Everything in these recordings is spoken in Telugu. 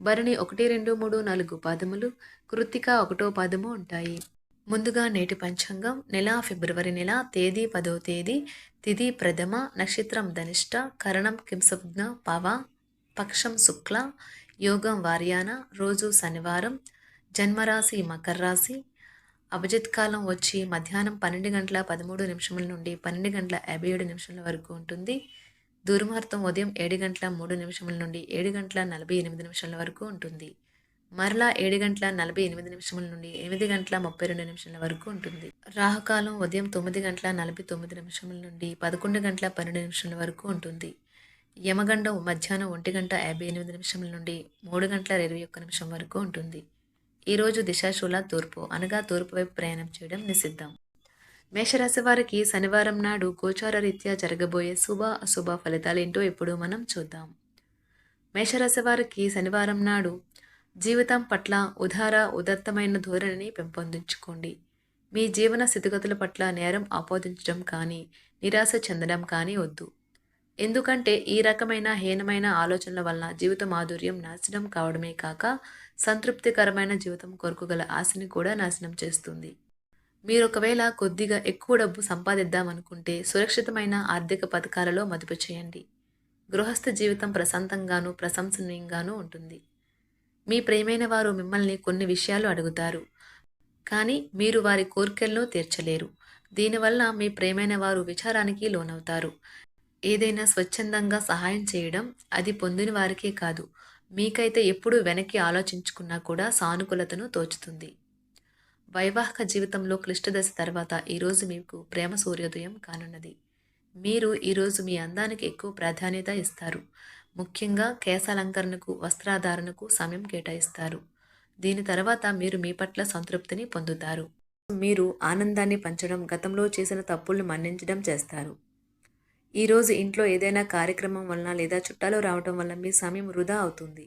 భరణి ఒకటి రెండు మూడు నాలుగు పాదములు కృత్తిక ఒకటో పాదము ఉంటాయి. ముందుగా నేటి పంచాంగం నెల ఫిబ్రవరి నెల తేదీ పదో తేదీ తిథి ప్రథమ నక్షత్రం ధనిష్ట కరణం కింసజ్ఞ పవ పక్షం శుక్ల యోగం వార్యాన రోజు శనివారం జన్మరాశి మకర రాశి అభిజిత్ కాలం వచ్చి మధ్యాహ్నం పన్నెండు గంటల పదమూడు నిమిషముల నుండి పన్నెండు గంటల యాభై ఏడు నిమిషముల వరకు ఉంటుంది. దుర్మార్గం ఉదయం ఏడు గంటల మూడు నిమిషముల నుండి ఏడు గంటల నలభై ఎనిమిది నిమిషాల వరకు ఉంటుంది. మరలా ఏడు గంటల నలభై ఎనిమిది నిమిషముల నుండి ఎనిమిది గంటల ముప్పై రెండు నిమిషాల వరకు ఉంటుంది. రాహుకాలం ఉదయం తొమ్మిది గంటల నలభై తొమ్మిది నిమిషముల నుండి పదకొండు గంటల పన్నెండు నిమిషాల వరకు ఉంటుంది. యమగండం మధ్యాహ్నం ఒంటి గంట యాభై ఎనిమిది నిమిషముల నుండి మూడు గంటల ఇరవై ఒక్క నిమిషం వరకు ఉంటుంది. ఈరోజు దిశాశూల తూర్పు అనగా తూర్పు వైపు ప్రయాణం చేయడం నిషిద్ధం. మేషరాశి వారికి శనివారం నాడు గోచార రీత్యా జరగబోయే శుభ అశుభ ఫలితాలేంటో ఇప్పుడు మనం చూద్దాం. మేషరాశి వారికి శనివారం నాడు జీవితం పట్ల ఉదార ఉదత్తమైన ధోరణిని పెంపొందించుకోండి. మీ జీవన స్థితిగతుల పట్ల నేరం ఆపాదించడం కానీ నిరాశ చెందడం కానీ వద్దు. ఎందుకంటే ఈ రకమైన హీనమైన ఆలోచనల వలన జీవిత మాధుర్యం నాశనం కావడమే కాక సంతృప్తికరమైన జీవితం కొరకు గల ఆశని కూడా నాశనం చేస్తుంది. మీరు ఒకవేళ కొద్దిగా ఎక్కువ డబ్బు సంపాదిద్దామనుకుంటే సురక్షితమైన ఆర్థిక పథకాలలో మదుపు చేయండి. గృహస్థ జీవితం ప్రశాంతంగాను ప్రశంసనీయంగానూ ఉంటుంది. మీ ప్రేమైన వారు మిమ్మల్ని కొన్ని విషయాలు అడుగుతారు. కానీ మీరు వారి కోరికలను తీర్చలేరు. దీనివల్ల మీ ప్రేమైన వారు విచారానికి లోనవుతారు. ఏదైనా స్వచ్ఛందంగా సహాయం చేయడం అది పొందిన వారికే కాదు. మీకైతే ఎప్పుడు వెనక్కి ఆలోచించుకున్నా కూడా సానుకూలతను తోచుతుంది. వైవాహిక జీవితంలో క్లిష్టదశ తర్వాత ఈరోజు మీకు ప్రేమ సూర్యోదయం కానున్నది. మీరు ఈరోజు మీ అందానికి ఎక్కువ ప్రాధాన్యత ఇస్తారు. ముఖ్యంగా కేశాలంకరణకు వస్త్రాధారణకు సమయం కేటాయిస్తారు. దీని తర్వాత మీరు మీ పట్ల సంతృప్తిని పొందుతారు. మీరు ఆనందాన్ని పంచడం గతంలో చేసిన తప్పులను మన్నించడం చేస్తారు. ఈరోజు ఇంట్లో ఏదైనా కార్యక్రమం వలన లేదా చుట్టాలు రావడం వల్ల మీ సమయం వృధా అవుతుంది.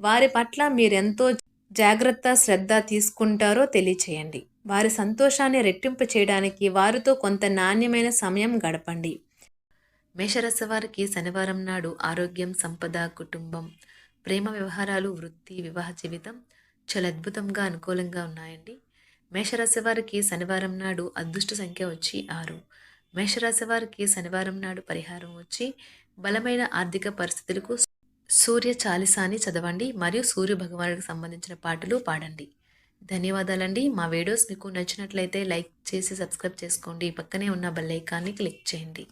వారి పట్ల మీరెంతో జాగ్రత్త శ్రద్ధ తీసుకుంటారో తెలియచేయండి. వారి సంతోషాన్ని రెట్టింపు చేయడానికి వారితో కొంత నాణ్యమైన సమయం గడపండి. మేషరస వారికి శనివారం నాడు ఆరోగ్యం సంపద కుటుంబం ప్రేమ వ్యవహారాలు వృత్తి వివాహ జీవితం చాలా అద్భుతంగా అనుకూలంగా ఉన్నాయండి. మేషరాశి వారికి శనివారం నాడు అదృష్ట సంఖ్య వచ్చి ఆరు. మేషరాశి వారికి శనివారం నాడు పరిహారం వచ్చి బలమైన ఆర్థిక పరిస్థితులకు సూర్య చాలిసాని చదవండి మరియు సూర్య భగవానుడికి సంబంధించిన పాటలు పాడండి. ధన్యవాదాలండి. మా వీడియోస్ మీకు నచ్చినట్లయితే లైక్ చేసి సబ్స్క్రైబ్ చేసుకోండి. పక్కనే ఉన్న బెల్ ఐకాన్ని క్లిక్ చేయండి.